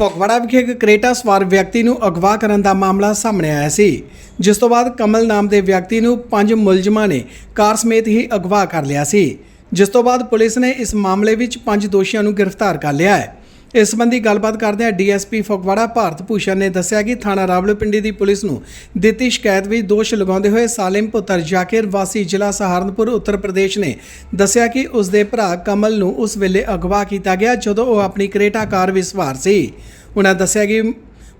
ਫਗਵਾੜਾ ਵਿਖੇ ਇੱਕ ਕਰੇਟਾ ਸਵਾਰ ਵਿਅਕਤੀ ਨੂੰ ਅਗਵਾ ਕਰਨ ਦਾ ਮਾਮਲਾ ਸਾਹਮਣੇ ਆਇਆ ਸੀ, ਜਿਸ ਤੋਂ ਬਾਅਦ ਕਮਲ ਨਾਮ ਦੇ ਵਿਅਕਤੀ ਨੂੰ ਪੰਜ ਮੁਲਜ਼ਮਾਂ ਨੇ ਕਾਰ ਸਮੇਤ ਹੀ ਅਗਵਾ ਕਰ ਲਿਆ ਸੀ, ਜਿਸ ਤੋਂ ਬਾਅਦ ਪੁਲਿਸ ਨੇ ਇਸ ਮਾਮਲੇ ਵਿੱਚ ਪੰਜ ਦੋਸ਼ੀਆਂ ਨੂੰ ਗ੍ਰਿਫਤਾਰ ਕਰ ਲਿਆ ਹੈ। ਇਸ ਸੰਬੰਧੀ ਗੱਲਬਾਤ ਕਰਦਿਆਂ ਡੀਐਸਪੀ ਫਗਵਾੜਾ ਭਾਰਤ ਭੂਸ਼ਣ ਨੇ ਦੱਸਿਆ ਕਿ ਥਾਣਾ ਰਾਵਲਪਿੰਡੀ ਦੀ ਪੁਲਿਸ ਨੂੰ ਦਿੱਤੀ ਸ਼ਿਕਾਇਤ ਵਿੱਚ ਦੋਸ਼ ਲਗਾਉਂਦੇ ਹੋਏ ਸਾਲਿਮ ਪੁੱਤਰ ਜ਼ਾਕਿਰ ਵਾਸੀ ਜ਼ਿਲ੍ਹਾ ਸਹਾਰਨਪੁਰ, ਉੱਤਰ ਪ੍ਰਦੇਸ਼ ਨੇ ਦੱਸਿਆ ਕਿ ਉਸ ਦੇ ਭਰਾ ਕਮਲ ਨੂੰ ਉਸ ਵੇਲੇ ਅਗਵਾ ਕੀਤਾ ਗਿਆ ਜਦੋਂ ਉਹ ਆਪਣੀ ਕਰੇਟਾ ਕਾਰ ਵਿੱਚ ਸਵਾਰ ਸੀ। ਉਹਨਾਂ ਦੱਸਿਆ ਕਿ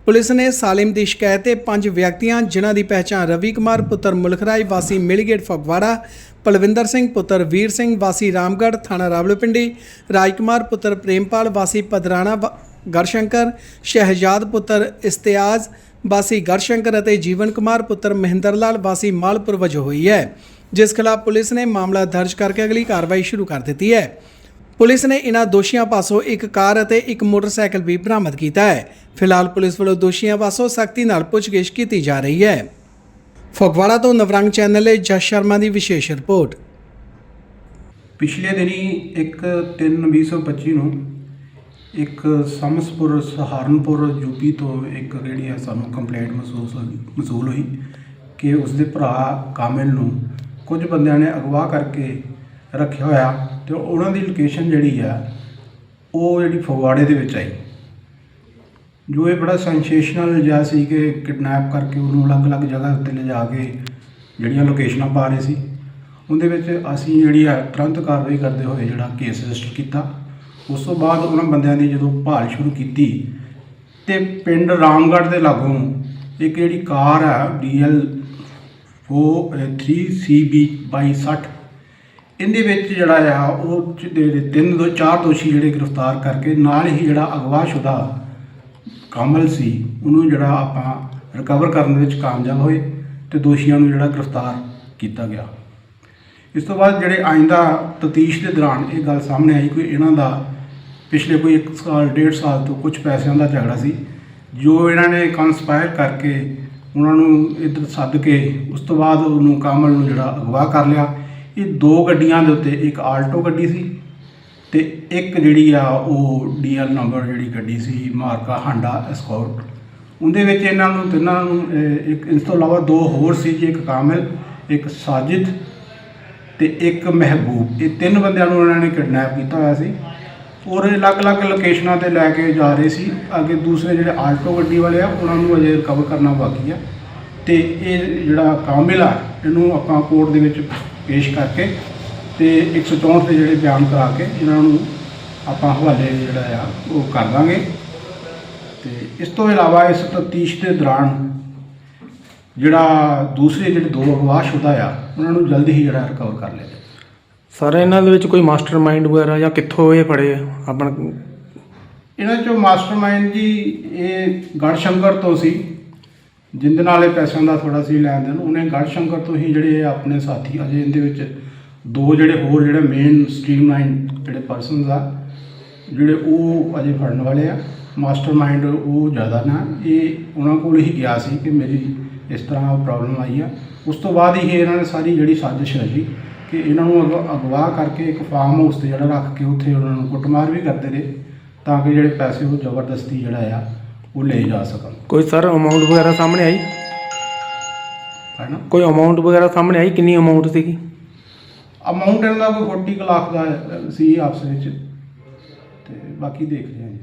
ਪੁਲਿਸ ਨੇ ਸਾਲਿਮ ਦੀ ਸ਼ਿਕਾਇਤ ਤੇ ਪੰਜ ਵਿਅਕਤੀਆਂ, ਜਿਨ੍ਹਾਂ ਦੀ ਪਹਿਚਾਣ ਰਵੀ ਕੁਮਾਰ, ਪੁੱਤਰ ਮੁਲਖਰਾਏ ਵਾਸੀ ਮਿਲਗੇਟ ਫਗਵਾੜਾ, ਪਲਵਿੰਦਰ ਸਿੰਘ, ਪੁੱਤਰ ਵੀਰ ਸਿੰਘ ਵਾਸੀ ਰਾਮਗੜ੍ਹ ਥਾਣਾ ਰਾਵਲਪਿੰਡੀ, ਰਾਜਕੁਮਾਰ, ਪੁੱਤਰ ਪ੍ਰੇਮਪਾਲ ਵਾਸੀ ਪਦਰਾਣਾ ਗਰਸ਼ੰਕਰ ਸ਼ਹਿਜਾਦ, ਪੁੱਤਰ ਇਸਤਿਆਜ਼ ਵਾਸੀ ਗਰਸ਼ੰਕਰ ਅਤੇ ਜੀਵਨ ਕੁਮਾਰ, ਪੁੱਤਰ ਮਹਿੰਦਰ ਲਾਲ ਵਾਸੀ ਮਾਲਪੁਰ ਵਜੋਂ ਹੋਈ ਹੈ, ਜਿਸ ਖਿਲਾਫ ਪੁਲਿਸ ਨੇ ਮਾਮਲਾ ਦਰਜ ਕਰਕੇ ਅਗਲੀ ਕਾਰਵਾਈ ਸ਼ੁਰੂ ਕਰ ਦਿੱਤੀ ਹੈ। ਪੁਲਿਸ ਨੇ ਇਨ੍ਹਾਂ ਦੋਸ਼ੀਆਂ ਪਾਸੋਂ ਇੱਕ ਕਾਰ ਅਤੇ ਇੱਕ ਮੋਟਰਸਾਈਕਲ ਵੀ ਬਰਾਮਦ ਕੀਤਾ ਹੈ। ਫਿਲਹਾਲ ਪੁਲਿਸ ਵੱਲੋਂ ਦੋਸ਼ੀਆਂ ਪਾਸੋਂ ਸਖਤੀ ਨਾਲ ਪੁੱਛਗਿੱਛ ਕੀਤੀ ਜਾ ਰਹੀ ਹੈ। ਫਗਵਾੜਾ ਤੋਂ ਨਵਰੰਗ ਚੈਨਲ ਲਈ ਜਸ ਸ਼ਰਮਾ ਦੀ ਵਿਸ਼ੇਸ਼ ਰਿਪੋਰਟ। ਪਿਛਲੇ ਦਿਨੀ ਇੱਕ 3/2025 ਨੂੰ ਇੱਕ ਸਮਸਪੁਰ ਸਹਾਰਨਪੁਰ ਯੂਪੀ ਤੋਂ ਇੱਕ ਜਿਹੜੀ ਹੈ ਸਾਨੂੰ ਕੰਪਲੇਂਟ ਮਹਿਸੂਸ ਹੋਈ ਮਸੂਲ ਹੋਈ ਕਿ ਉਸਦੇ ਭਰਾ ਕਾਮਿਲ ਨੂੰ ਕੁਝ ਬੰਦਿਆਂ ਨੇ ਅਗਵਾ ਕਰਕੇ ਰੱਖਿਆ ਹੋਇਆ ਤੇ ਉਹਨਾਂ ਦੀ ਲੋਕੇਸ਼ਨ ਜਿਹੜੀ ਆ, ਉਹ ਜਿਹੜੀ ਫਗਵਾੜੇ ਦੇ ਵਿੱਚ ਆਈ। ਜੋ ਇਹ ਬੜਾ ਸੈਂਸੇਸ਼ਨਲ ਜਿਹਾ ਸੀ ਕਿ ਕਿਡਨੈਪ ਕਰਕੇ ਉਹਨੂੰ ਅਲੱਗ-ਅਲੱਗ ਜਗ੍ਹਾ ਉੱਤੇ ਲਿਜਾ ਕੇ ਜਿਹੜੀਆਂ ਲੋਕੇਸ਼ਨਾਂ ਪਾ ਰਹੇ ਸੀ। ਉਹਦੇ ਵਿੱਚ ਅਸੀਂ ਜਿਹੜੀ ਆ, ਤੁਰੰਤ ਕਾਰਵਾਈ ਕਰਦੇ ਹੋਏ ਜਿਹੜਾ ਕੇਸ ਰਜਿਸਟਰ ਕੀਤਾ। ਉਸ ਤੋਂ ਬਾਅਦ ਉਹਨਾਂ ਬੰਦਿਆਂ ਦੀ ਜਦੋਂ ਭਾਲ ਸ਼ੁਰੂ ਕੀਤੀ ਤੇ ਪਿੰਡ ਰਾਮਗੜ੍ਹ ਦੇ ਲਾਗੋਂ ਇੱਕ ਜਿਹੜੀ ਕਾਰ ਹੈ ਡੀਐਲ 3CB 2260 ਇਹਦੇ ਵਿੱਚ ਜਿਹੜਾ ਆ, ਉਹ ਤਿੰਨ ਦੋ, ਚਾਰ ਦੋਸ਼ੀ ਜਿਹੜੇ ਗ੍ਰਿਫਤਾਰ ਕਰਕੇ ਨਾਲ ਹੀ ਜਿਹੜਾ ਅਗਵਾਸ਼ੁਦਾ ਕਾਮਲ ਸੀ, ਉਹਨੂੰ ਜਿਹੜਾ ਆਪਾਂ ਰਿਕਵਰ ਕਰਨ ਦੇ ਵਿੱਚ ਕਾਮਯਾਬ ਹੋਏ ਤੇ ਦੋਸ਼ੀਆਂ ਨੂੰ ਜਿਹੜਾ ਗ੍ਰਿਫਤਾਰ ਕੀਤਾ ਗਿਆ। ਇਸ ਤੋਂ ਬਾਅਦ ਜਿਹੜੇ ਆਇੰਦਾ ਤਤੀਸ਼ ਦੇ ਦੌਰਾਨ ਇਹ ਗੱਲ ਸਾਹਮਣੇ ਆਈ ਕਿ ਇਹਨਾਂ ਦਾ ਪਿਛਲੇ ਕੋਈ 1 ਸਾਲ, ਡੇਢ ਸਾਲ ਤੋਂ ਕੁਝ ਪੈਸਿਆਂ ਦਾ ਝਗੜਾ ਸੀ, ਜੋ ਇਹਨਾਂ ਨੇ ਕਨਸਪਾਇਰ ਕਰਕੇ ਉਹਨਾਂ ਨੂੰ ਇੱਧਰ ਸੱਦ ਕੇ ਉਸ ਤੋਂ ਬਾਅਦ ਉਹਨੂੰ ਕਾਮਲ ਨੂੰ ਜਿਹੜਾ ਅਗਵਾ ਕਰ ਲਿਆ। ਇਹ ਦੋ ਗੱਡੀਆਂ ਦੇ ਉੱਤੇ ਇੱਕ ਆਲਟੋ ਗੱਡੀ ਸੀ ਤੇ ਇੱਕ ਜਿਹੜੀ ਆ ਉਹ ਡੀਐਲ ਨੰਬਰ ਜਿਹੜੀ ਗੱਡੀ ਸੀ ਮਾਰਕਾ ਹਾਂਡਾ ਐਸਕੋਰਟ ਉਹਦੇ ਵਿੱਚ ਇਹਨਾਂ ਨੂੰ ਤਿੰਨਾਂ ਨੂੰ ਇੱਕ ਇਸ ਤੋਂ ਇਲਾਵਾ ਦੋ ਹੋਰ ਸੀ ਜੀ, ਇੱਕ ਕਾਮਿਲ, ਇੱਕ ਸਾਜਿਦ ਤੇ ਇੱਕ ਮਹਿਬੂਬ। ਇਹ ਤਿੰਨ ਬੰਦਿਆਂ ਨੂੰ ਉਹਨਾਂ ਨੇ ਕਿਡਨੈਪ ਕੀਤਾ ਹੋਇਆ ਸੀ ਔਰ ਅਲੱਗ-ਅਲੱਗ ਲੋਕੇਸ਼ਨਾਂ ਤੇ ਲੈ ਕੇ ਜਾ ਰਹੇ ਸੀ। ਅੱਗੇ ਦੂਸਰੇ ਜਿਹੜੇ ਆਲਟੋ ਗੱਡੀ ਵਾਲੇ ਆ, ਉਹਨਾਂ ਨੂੰ ਅਜੇ ਰਿਕਵਰ ਕਰਨਾ ਬਾਕੀ ਆ। ਤੇ ਇਹ ਜਿਹੜਾ ਕਾਮਿਲ ਆ, ਇਹਨੂੰ ਆਪਾਂ ਕੋਰਟ ਦੇ ਵਿੱਚ ਪੇਸ਼ ਕਰਕੇ ਤੇ 164 ਦੇ ਜਿਹੜੇ ਬਿਆਨ ਕਰਾ ਕੇ ਇਹਨਾਂ ਨੂੰ ਆਪਾਂ ਹਵਾਲੇ ਜਿਹੜਾ ਆ ਉਹ ਕਰ ਦਾਂਗੇ। ਤੇ ਇਸ ਤੋਂ ਇਲਾਵਾ ਇਸ ਤਫਤੀਸ਼ ਦੇ ਦੌਰਾਨ ਜਿਹੜਾ ਦੂਸਰੇ ਜਿਹੜੇ ਦੋ ਅਗਵਾਸ਼ੁਦਾ ਆ ਉਹਨਾਂ ਨੂੰ ਜਲਦੀ ਹੀ ਜਿਹੜਾ ਰਿਕਵਰ ਕਰ ਲਿਆ। ਸਰ ਇਹਨਾਂ ਦੇ ਵਿੱਚ ਕੋਈ ਮਾਸਟਰਮਾਈਂਡ ਵਗੈਰਾ ਜਾਂ ਕਿੱਥੋਂ ਇਹ ਫੜੇ ਆਪਣਾ ਇਹਨਾਂ ਚੋਂ ਮਾਸਟਰਮਾਈਂਡ ਜੀ ਇਹ ਗੜਸ਼ੰਕਰ ਤੋਂ ਸੀ। ਜਿੰਦੇ ਨਾਲ ਇਹ ਪੈਸਿਆਂ ਦਾ ਥੋੜਾ ਸੀ ਲੈਣ ਦੇਣ, ਉਹਨੇ ਗੜਸ਼ੰਕਰ ਤੋਂ ਹੀ ਜਿਹੜੇ ਆਪਣੇ ਸਾਥੀ ਅਜੇ ਇਹਦੇ ਵਿੱਚ ਦੋ ਜਿਹੜੇ ਹੋਰ ਜਿਹੜੇ ਮੇਨ ਸਟ੍ਰੀਮਲਾਈਨ ਜਿਹੜੇ ਪਰਸਨਸ ਆ, ਜਿਹੜੇ ਉਹ ਅਜੇ ਫੜਨ ਵਾਲੇ ਆ ਮਾਸਟਰਮਾਈਂਡ ਉਹ ਜ਼ਿਆਦਾ ਨਾ, ਇਹ ਉਹਨਾਂ ਕੋਲ ਹੀ ਗਿਆ ਸੀ ਕਿ ਮੇਰੀ ਇਸ ਤਰ੍ਹਾਂ ਪ੍ਰੋਬਲਮ ਆਈ ਆ। ਉਸ ਤੋਂ ਬਾਅਦ ਹੀ ਇਹਨਾਂ ਨੇ ਸਾਰੀ ਜਿਹੜੀ ਸਾਜ਼ਿਸ਼ ਰਚੀ ਕਿ ਇਹਨਾਂ ਨੂੰ ਅਗ- ਅਗਵਾ ਕਰਕੇ ਇੱਕ ਫਾਰਮ ਹਾਊਸ ਤੇ ਜਿਹੜਾ ਰੱਖ ਕੇ ਉੱਥੇ ਉਹਨਾਂ ਨੂੰ ਕੁੱਟਮਾਰ ਵੀ ਕਰਦੇ ਰਹੇ, ਤਾਂ ਕਿ ਜਿਹੜੇ ਪੈਸੇ ਉਹ ਜ਼ਬਰਦਸਤੀ ਜਿਹੜਾ ਆ ਉਹ ਲਏ ਜਾ ਸਕਣ। ਕੋਈ ਸਰ ਅਮਾਉਂਟ ਵਗੈਰਾ ਸਾਹਮਣੇ ਆਈ? ਹੈ ਨਾ ਕੋਈ ਅਮਾਉਂਟ ਵਗੈਰਾ ਸਾਹਮਣੇ ਆਈ? ਕਿੰਨੀ ਅਮਾਉਂਟ ਸੀਗੀ? ਅਮਾਉਂਟ ਇਹਨਾਂ ਦਾ ਕੋਈ 40 ਕੁ ਲੱਖ ਦਾ ਸੀ ਆਪਸ ਵਿੱਚ। ਤੇ ਬਾਕੀ ਦੇਖ ਰਹੇ ਹਾਂ ਜੀ